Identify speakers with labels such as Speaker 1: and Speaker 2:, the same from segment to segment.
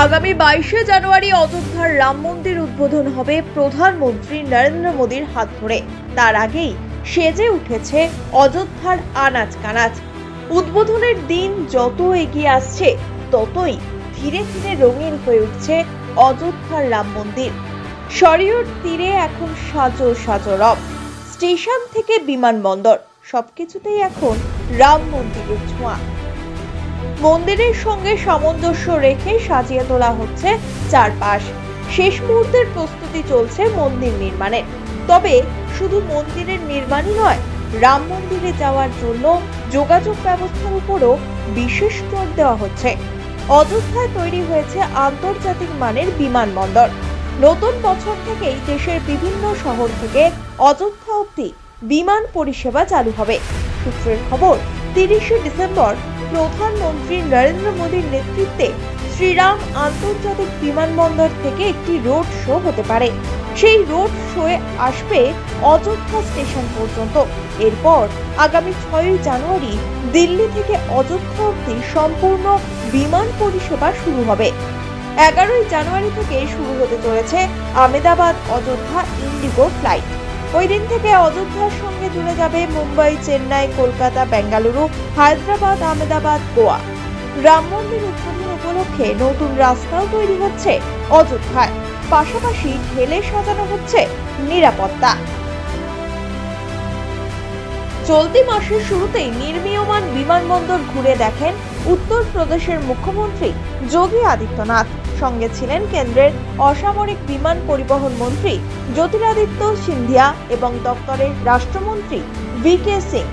Speaker 1: আগামী বাইশে জানুয়ারি অযোধ্যার রাম মন্দির উদ্বোধন হবে প্রধানমন্ত্রী নরেন্দ্র মোদীর হাত ধরে। তার আগেই সেজে উঠেছে অযোধ্যার আনাজ কানাজ উদ্বোধনের দিন যত এগিয়ে আসছে, ততই ধীরে ধীরে রঙিন হয়ে উঠছে অযোধ্যার রাম মন্দির। শরীয়র তীরে এখন সাজো সাজো রব। স্টেশন থেকে বিমানবন্দর। সবকিছুতেই এখন রাম মন্দিরের ছোঁয়া। মন্দিরের সঙ্গে সামঞ্জস্য রেখে সাজিয়ে তোলা হচ্ছে চারপাশ। শেষ মুহূর্তের প্রস্তুতি চলছে মন্দির নির্মাণের তবে শুধু মন্দিরের নির্মাণই নয়, রাম মন্দিরে যাওয়ার জন্য যোগাযোগ ব্যবস্থার উপরও বিশেষ জোর দেওয়া হচ্ছে। অযোধ্যায় তৈরি হয়েছে আন্তর্জাতিক মানের বিমানবন্দর। নতুন বছর থেকেই দেশের বিভিন্ন শহর থেকে অযোধ্যা অবধি বিমান পরিষেবা চালু হবে। সূত্রের খবর, তিরিশে ডিসেম্বর প্রধানমন্ত্রী নরেন্দ্র মোদীর নেতৃত্বে শ্রীরাম আন্তর্জাতিক বিমানবন্দর থেকে একটি রোড শো হতে পারে। সেই রোড শোয়ে আসবে অযোধ্যা স্টেশন পর্যন্ত। এরপর আগামী ছয়ই জানুয়ারি দিল্লি থেকে অযোধ্যা অবধি সম্পূর্ণ বিমান পরিষেবা শুরু হবে। এগারোই জানুয়ারি থেকে শুরু হতে চলেছে আমেদাবাদ অযোধ্যা ইন্ডিগো ফ্লাইট। ওই দিন থেকে অযোধ্যার সঙ্গে জুড়ে যাবে মুম্বাই, চেন্নাই, কলকাতা, বেঙ্গালুরু, হায়দ্রাবাদ, আহমেদাবাদ, গোয়া। রাম মন্দির উদ্বোধন উপলক্ষে নতুন রাস্তাও তৈরি হচ্ছে অযোধ্যায়। পাশাপাশি ঢেলে সাজানো হচ্ছে নিরাপত্তা। চলতি মাসের শুরুতেই নির্মীয়মান বিমানবন্দর ঘুরে দেখেন উত্তরপ্রদেশের মুখ্যমন্ত্রী যোগী আদিত্যনাথ। সঙ্গে ছিলেন কেন্দ্রের অসামরিক বিমান পরিবহন মন্ত্রী জ্যোতিরাদিত্য সিন্ধিয়া এবং দপ্তরের রাষ্ট্রমন্ত্রী ভি কে সিং।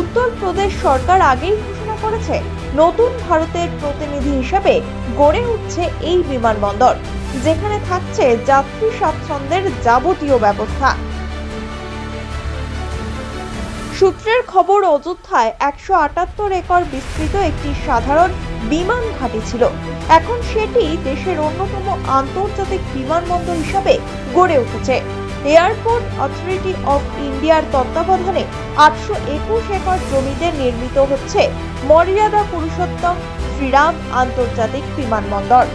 Speaker 1: উত্তরপ্রদেশ সরকার আগেই ঘোষণা করেছে, নতুন ভারতের প্রতিনিধি হিসেবে গড়ে উঠছে এই বিমানবন্দর, যেখানে থাকছে যাত্রী স্বাচ্ছন্দ্যের যাবতীয় ব্যবস্থা। সূত্রের খবর, অযোধ্যায় একশো আটাত্তর একর বিস্তৃত একটি সাধারণ বিমান ঘাঁটি ছিল। এখন সেটি দেশের অন্যতম আন্তর্জাতিক বিমানবন্দর হিসাবে গড়ে উঠেছে। এয়ারপোর্ট অথরিটি অফ ইন্ডিয়ার তত্ত্বাবধানে আটশো একুশ একর জমিতে নির্মিত হচ্ছে মর্যাদা পুরুষোত্তম শ্রীরাম আন্তর্জাতিক বিমানবন্দর।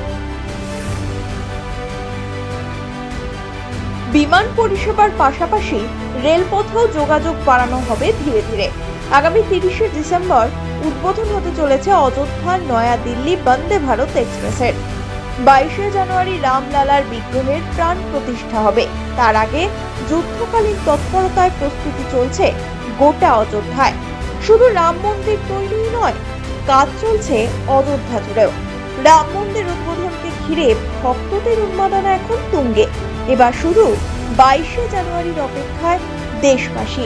Speaker 1: বিমান পরিষেবার পাশাপাশি রেলপথেও যোগাযোগ বাড়ানো হবে ধীরে ধীরে। আগামী তিরিশে ডিসেম্বর উদ্বোধন হতে চলেছে অযোধ্যার নয়া দিল্লি, বন্দে ভারত এক্সপ্রেসের। বাইশে জানুয়ারি রামলালার বিগ্রহের প্রাণ প্রতিষ্ঠা হবে। তার আগে যুদ্ধকালীন তৎপরতায় প্রস্তুতি চলছে গোটা অযোধ্যায়। শুধু রাম মন্দির তৈরিই নয়, কাজ চলছে অযোধ্যা জুড়েও। রাম মন্দির উদ্বোধনকে ঘিরে ভক্তদের উন্মাদনা এখন তুঙ্গে। এবার শুধু বাইশে জানুয়ারির অপেক্ষায় দেশবাসী